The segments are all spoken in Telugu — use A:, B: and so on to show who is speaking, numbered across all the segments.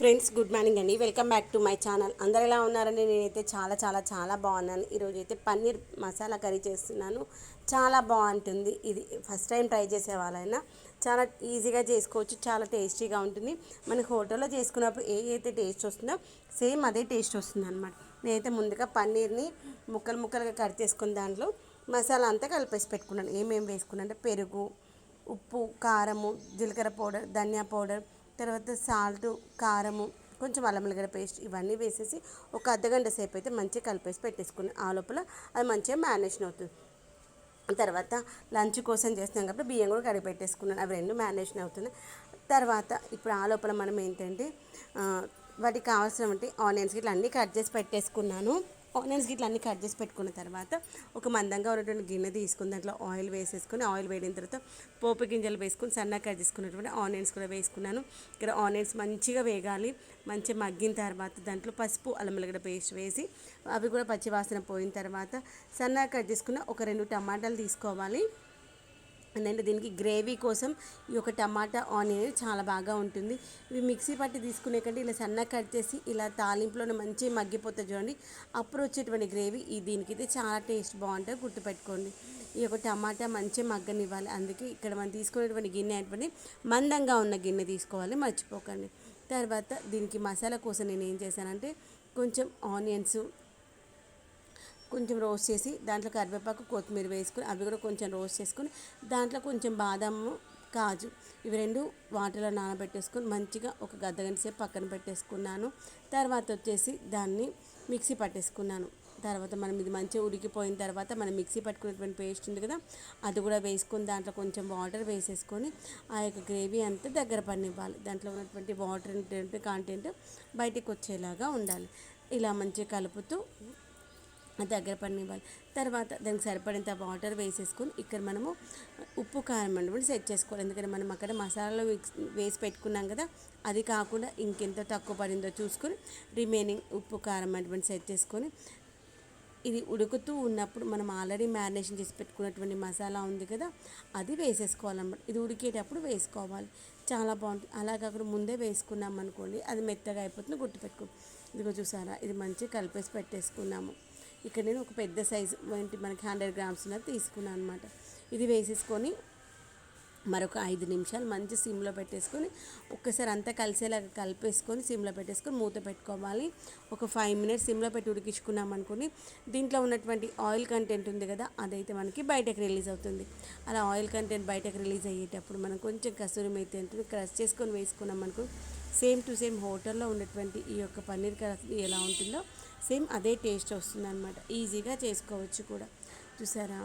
A: ఫ్రెండ్స్ గుడ్ మార్నింగ్ అండి. Welcome back to my channel. అందరు ఎలా ఉన్నారండి? నేనైతే చాలా చాలా చాలా బాగున్నాను. ఈరోజు అయితే పన్నీర్ మసాలా కర్రీ చేస్తున్నాను. చాలా బాగుంటుంది. ఇది ఫస్ట్ టైం ట్రై చేసే వాళ్ళైనా చాలా ఈజీగా చేసుకోవచ్చు. చాలా టేస్టీగా ఉంటుంది. మన హోటల్లో చేసుకున్నప్పుడు ఏ అయితే టేస్ట్ వస్తుందో సేమ్ అదే టేస్ట్ వస్తుంది అనమాట నేనైతే ముందుగా పన్నీర్ని ముక్కలు ముక్కలుగా కట్ చేసుకుని దాంట్లో మసాలా అంతా కలిపేసి పెట్టుకున్నాను. ఏమేమి వేసుకున్నాను అంటే పెరుగు ఉప్పు కారము జీలకర్ర పౌడర్ ధనియా పౌడర్ తర్వాత సాల్ట్ కారము కొంచెం అల్లం వెల్లిగడ్డ పేస్ట్ ఇవన్నీ వేసేసి ఒక అర్ధగంట సేపు అయితే మంచిగా కలిపేసి పెట్టేసుకుని ఆ లోపల అది మంచిగా మ్యారినేషన్ అవుతుంది. తర్వాత లంచ్ కోసం చేస్తున్నాం కాబట్టి బియ్యం కూడా కడిగి పెట్టేసుకున్నాను. అవి రెండు మ్యారినేషన్ అవుతుంది తర్వాత ఇప్పుడు ఆ లోపల మనం ఏంటంటే వాటికి కావాల్సినటువంటి ఆనియన్స్ ఇట్లా అన్నీ కట్ చేసి పెట్టేసుకున్నాను. ఆనియన్స్ గిట్ల అన్ని కట్ చేసి పెట్టుకున్న తర్వాత ఒక మందంగా ఉన్నటువంటి గిన్నె తీసుకుని దాంట్లో ఆయిల్ వేసేసుకొని ఆయిల్ వేడిన తర్వాత పోపు గింజలు వేసుకుని సన్నగా కట్ చేసుకున్నటువంటి ఆనియన్స్ కూడా వేసుకున్నాను. ఇక్కడ ఆనియన్స్ మంచిగా వేగాలి మంచిగా మగ్గిన తర్వాత దాంట్లో పసుపు అల్లం పేస్ట్ వేసి అవి కూడా పచ్చివాసన పోయిన తర్వాత సన్నగా కట్ చేసుకున్న ఒక రెండు టమాటాలు తీసుకోవాలి. అంటే దీనికి గ్రేవీ కోసం ఈ యొక్క టమాటా ఆనియన్ చాలా బాగా ఉంటుంది. ఇవి మిక్సీ పట్టి తీసుకునే కంటే ఇలా సన్నగా కట్ చేసి ఇలా తాలింపులోనే మంచిగా మగ్గిపోతుంది చూడండి. అప్పుడు వచ్చేటువంటి గ్రేవీ ఈ దీనికి అయితే చాలా టేస్ట్ బాగుంటుంది. గుర్తుపెట్టుకోండి. ఈ యొక్క టమాటా మంచి మగ్గనివ్వాలి. అందుకే ఇక్కడ మనం తీసుకునేటువంటి గిన్నె అనేటువంటి మందంగా ఉన్న గిన్నె తీసుకోవాలి. మర్చిపోకండి. తర్వాత దీనికి మసాలా కోసం నేను ఏం చేశానంటే కొంచెం ఆనియన్స్ కొంచెం రోస్ట్ చేసి దాంట్లో కరివేపాకు కొత్తిమీర వేసుకొని అవి కూడా కొంచెం రోస్ట్ చేసుకుని దాంట్లో కొంచెం బాదాము కాజు ఇవి రెండు వాటర్లో నానబెట్టేసుకొని మంచిగా ఒక గంట సేపు పక్కన పెట్టేసుకున్నాను. తర్వాత వచ్చేసి దాన్ని మిక్సీ పట్టేసుకున్నాను. తర్వాత మనం ఇది మంచిగా ఉడికిపోయిన తర్వాత మనం మిక్సీ పట్టుకున్నటువంటి పేస్ట్ ఉంది కదా అది కూడా వేసుకొని దాంట్లో కొంచెం వాటర్ వేసేసుకొని ఆ యొక్క గ్రేవీ అంతా దగ్గర పనివ్వాలి దాంట్లో ఉన్నటువంటి వాటర్ కాంటెంట్ బయటికి వచ్చేలాగా ఉండాలి. ఇలా మంచిగా కలుపుతూ దగ్గర పడినివ్వాలి తర్వాత దానికి సరిపడేంత వాటర్ వేసేసుకొని ఇక్కడ మనము ఉప్పు కారం అనేది సెట్ చేసుకోవాలి. ఎందుకంటే మనం అక్కడ మసాలాలో వేసి పెట్టుకున్నాం కదా అది కాకుండా ఇంకెంత తక్కువ పడిందో చూసుకొని రిమైనింగ్ ఉప్పు కారం అనేది సెట్ చేసుకొని ఇది ఉడుకుతూ ఉన్నప్పుడు మనం ఆల్రెడీ మ్యారినేషన్ చేసి పెట్టుకున్నటువంటి మసాలా ఉంది కదా అది వేసేసుకోవాలన్నమాట. ఇది ఉడికేటప్పుడు వేసుకోవాలి. చాలా బాగుంటుంది. అలా కాకుండా ముందే వేసుకున్నాం అనుకోండి అది మెత్తగా అయిపోతుంది గుర్తుపెట్టుకో. ఇదిగో చూసారా? ఇది మంచిగా కలిపేసి పెట్టేసుకున్నాము. ఇక్కడ నేను ఒక పెద్ద సైజు ఏంటి మనకి హండ్రెడ్ గ్రామ్స్ ఉన్నది తీసుకున్నాను అనమాట ఇది వేసేసుకొని మరొక ఐదు నిమిషాలు మంచి సిమ్లో పెట్టేసుకొని ఒక్కసారి అంతా కలిసేలాగా కలిపేసుకొని సిమ్లో పెట్టేసుకొని మూత పెట్టుకోవాలి. ఒక ఫైవ్ మినిట్స్ సిమ్లో పెట్టి ఉడికించుకున్నాం అనుకుని దీంట్లో ఉన్నటువంటి ఆయిల్ కంటెంట్ ఉంది కదా అదైతే మనకి బయటకు రిలీజ్ అవుతుంది. అలా ఆయిల్ కంటెంట్ బయటకు రిలీజ్ అయ్యేటప్పుడు మనం కొంచెం కసూరి మేతి ఉంటుంది క్రష్ చేసుకొని వేసుకున్నాం అనుకో సేమ్ టు సేమ్ హోటల్లో ఉన్నటువంటి ఈ యొక్క పన్నీర్ కర్రీ ఎలా ఉంటుందో సేమ్ అదే టేస్ట్ వస్తుంది అనమాట ఈజీగా చేసుకోవచ్చు కూడా. చూసారా?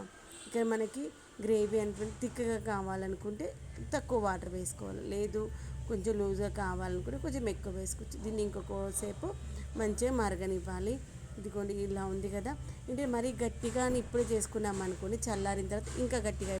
A: ఇక్కడ మనకి గ్రేవీ అంటే థిక్గా కావాలనుకుంటే తక్కువ వాటర్ వేసుకోవాలి. లేదు కొంచెం లూజ్గా కావాలనుకుంటే కొంచెం ఎక్కువ వేసుకోవచ్చు. దీన్ని ఇంకొక సేపు మంచిగా మరగనివ్వాలి. ఇదిగోండి ఇలా ఉంది కదా. అంటే మరీ గట్టిగా ఇప్పుడు చేసుకున్నాం అనుకోండి చల్లారిన తర్వాత ఇంకా గట్టిగా